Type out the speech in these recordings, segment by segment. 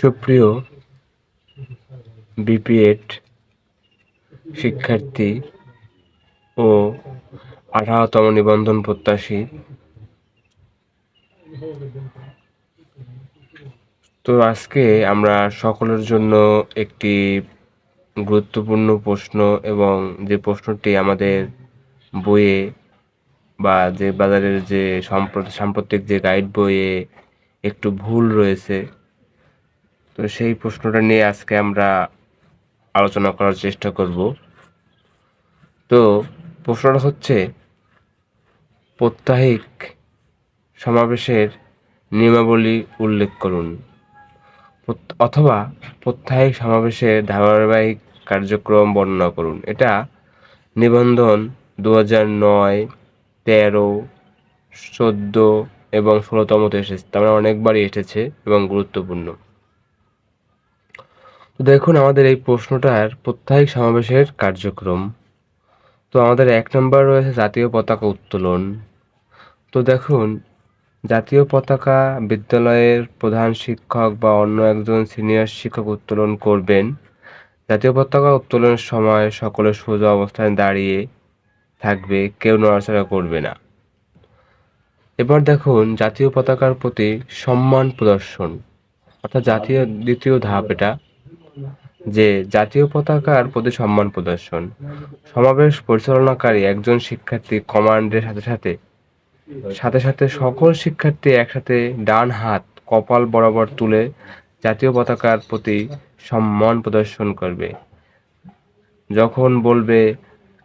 সুপ্রিয় বিপিএড শিক্ষার্থী ও আঠারোতম নিবন্ধন প্রত্যাশী তো আজকে আমরা সকলের জন্য একটি গুরুত্বপূর্ণ প্রশ্ন এবং যে প্রশ্নটি আমাদের বইয়ে বা যে বাজারের যে সম্প্র- সাম্প্রতিক যে গাইড বইয়ে একটু ভুল রয়েছে তো সেই প্রশ্নটা নিয়ে আজকে আমরা আলোচনা করার চেষ্টা করব। তো প্রশ্নটা হচ্ছে, প্রত্যাহিক সমাবেশের নিয়মাবলী উল্লেখ করুন। অথবা প্রত্যাহিক সমাবেশের ধারাবাহিক কার্যক্রম বর্ণনা করুন। এটা নিবন্ধন দু হাজার নয়, তেরো, চোদ্দ এবং ষোলোতমতে এসেছে। তার মানে অনেকবারই এসেছে এবং গুরুত্বপূর্ণ। তো দেখুন, আমাদের এই প্রশ্নটার প্রত্যাহিক সমাবেশের কার্যক্রম। তো আমাদের এক নম্বর রয়েছে জাতীয় পতাকা উত্তোলন। তো দেখুন, জাতীয় পতাকা বিদ্যালয়ের প্রধান শিক্ষক বা অন্য একজন সিনিয়র শিক্ষক উত্তোলন করবেন। জাতীয় পতাকা উত্তোলনের সময় সকলে সোজা অবস্থায় দাঁড়িয়ে থাকবে, কেউ নড়াচড়া করবে না। এবার দেখুন, জাতীয় পতাকার প্রতি সম্মান প্রদর্শন, অর্থাৎ জাতীয় দ্বিতীয় ধাপ এটা। যে জাতীয় পতাকার প্রতি সম্মান প্রদর্শন। সমাবেশ পরিচালনাকারী একজন শিক্ষার্থী কমান্ডের সাথে সাথে। সাথে সাথে সকল শিক্ষার্থী একসাথে ডান হাত, কপাল বরাবর তুলে জাতীয় পতাকার প্রতি সম্মান প্রদর্শন করবে। যখন বলবে,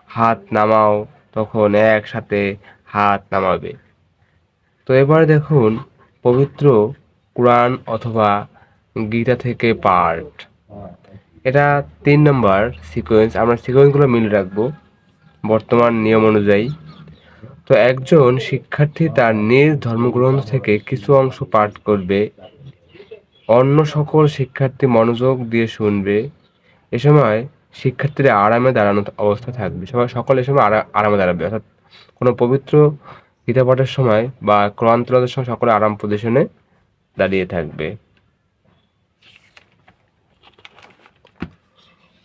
হাত নামাও, তখন একসাথে হাত নামাবে। তো এবার দেখুন, পবিত্র কোরআন অথবা গীতা থেকে পার্ট এটা তিন নম্বর সিকোয়েন্স আমরা সিকোয়েন্সগুলো মিলে রাখব বর্তমান নিয়ম অনুযায়ী। তো একজন শিক্ষার্থী তার নিজ ধর্মগ্রন্থ থেকে কিছু অংশ পাঠ করবে, অন্য সকল শিক্ষার্থী মনোযোগ দিয়ে শুনবে, এ সময় শিক্ষার্থীরা আরামে দাঁড়ানো অবস্থা থাকবে। সবাই সকলে সময় আরা- আরামে দাঁড়াবে। অর্থাৎ কোনো পবিত্র গীতা পাঠের সময় বা কোরআন সময় সকলে আরাম পজিশনে দাঁড়িয়ে থাকবে।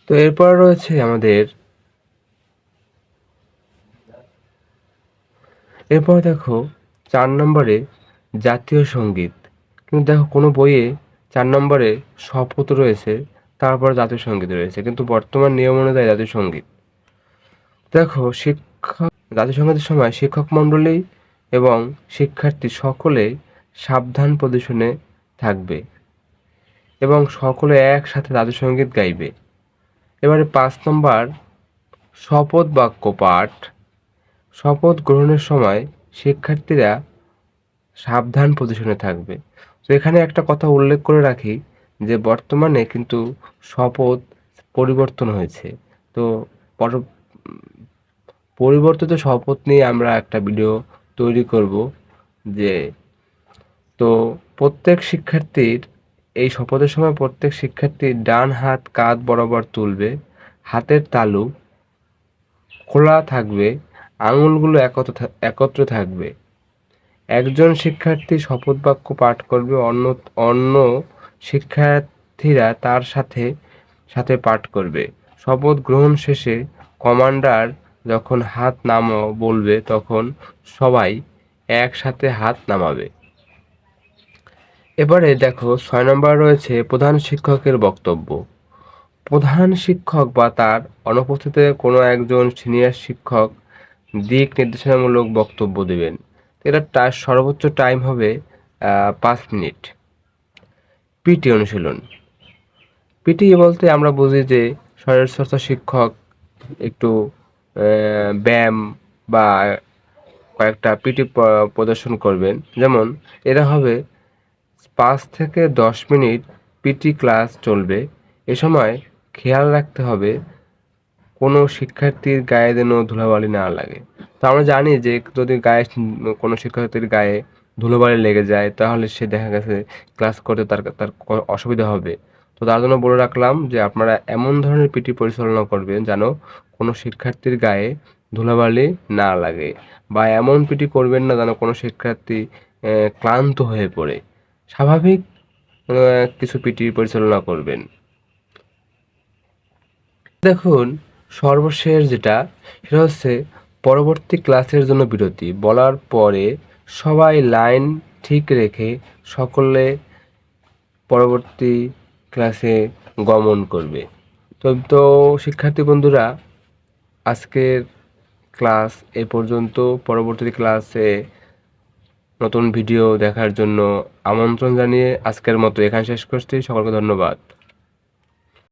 তো এরপর রয়েছে আমাদের এরপর দেখো চার নম্বরে জাতীয় সংগীত। কিন্তু দেখো কোনো বইয়ে চার নম্বরে শপথ রয়েছে, তারপর জাতীয় সংগীত রয়েছে। কিন্তু বর্তমান নিয়ম অনুযায়ী জাতীয় সংগীত। দেখো শিক্ষা, জাতীয় সঙ্গীতের সময় শিক্ষক মণ্ডলী এবং শিক্ষার্থী সকলেই সাবধান প্রদর্শনে থাকবে এবং সকলে একসাথে জাতীয় সংগীত গাইবে। এবারে পাঁচ নম্বর, শপথ বাক্য পাঠ। শপথ গ্রহণের সময় শিক্ষার্থীরা সাবধান পজিশনে থাকবে। তো এখানে একটা কথা উল্লেখ করে রাখি যে, বর্তমানে কিন্তু শপথ পরিবর্তন হয়েছে। তো পর, পরিবর্তিত শপথ নিয়ে আমরা একটা ভিডিও তৈরি করব যে, তো প্রত্যেক শিক্ষার্থীর এই শপথের সময় প্রত্যেক শিক্ষার্থীর ডান হাত কাঁধ বরাবর তুলবে, হাতের তালু খোলা থাকবে, আঙুলগুলো একত্র একত্র থাকবে। একজন শিক্ষার্থী শপথ বাক্য পাঠ করবে, অন্য অন্য শিক্ষার্থীরা তার সাথে সাথে পাঠ করবে। শপথ গ্রহণ শেষে কমান্ডার যখন হাত নামাও বলবে, তখন সবাই একসাথে হাত নামাবে। এবারে দেখো, ছয় নম্বর রয়েছে প্রধান শিক্ষকের বক্তব্য। প্রধান শিক্ষক বা তার অনুপস্থিতিতে কোনো একজন সিনিয়র শিক্ষক দিক নির্দেশনামূলক বক্তব্য দেবেন। এটা তার সর্বোচ্চ টাইম হবে পাঁচ মিনিট। পিটি অনুশীলন। পিটি বলতে আমরা বুঝি যে শরীরচর্চা শিক্ষক একটু ব্যায়াম বা কয়েকটা পিটি প্রদর্শন করবেন। যেমন এরা হবে পাঁচ থেকে দশ মিনিট পিটি ক্লাস চলবে। এ সময় খেয়াল রাখতে হবে, কোনো শিক্ষার্থীর গায়ে যেন ধুলাবালি না লাগে। তো আমরা জানি যে যদি গায়ে কোনো শিক্ষার্থীর গায়ে ধুলোবালি লেগে যায়, তাহলে সে দেখা গেছে ক্লাস করতে তার তার অসুবিধা হবে। তো তার জন্য বলে রাখলাম যে আপনারা এমন ধরনের পিটি পরিচালনা করবেন যেন কোনো শিক্ষার্থীর গায়ে ধুলাবালি না লাগে বা এমন পিটি করবেন না যেন কোনো শিক্ষার্থী ক্লান্ত হয়ে পড়ে। স্বাভাবিক কিছু পিটি পরিচালনা করবেন। দেখুন, সর্বশেষ যেটা, সেটা হচ্ছে পরবর্তী ক্লাসের জন্য বিরতি। বলার পরে সবাই লাইন ঠিক রেখে সকলে পরবর্তী ক্লাসে গমন করবে। তো তো শিক্ষার্থী বন্ধুরা, আজকের ক্লাস এ পর্যন্ত। পরবর্তী ক্লাসে নতুন ভিডিও দেখার জন্য আমন্ত্রণ জানিয়ে আজকের মতো এখানে শেষ করছি। সকলকে ধন্যবাদ।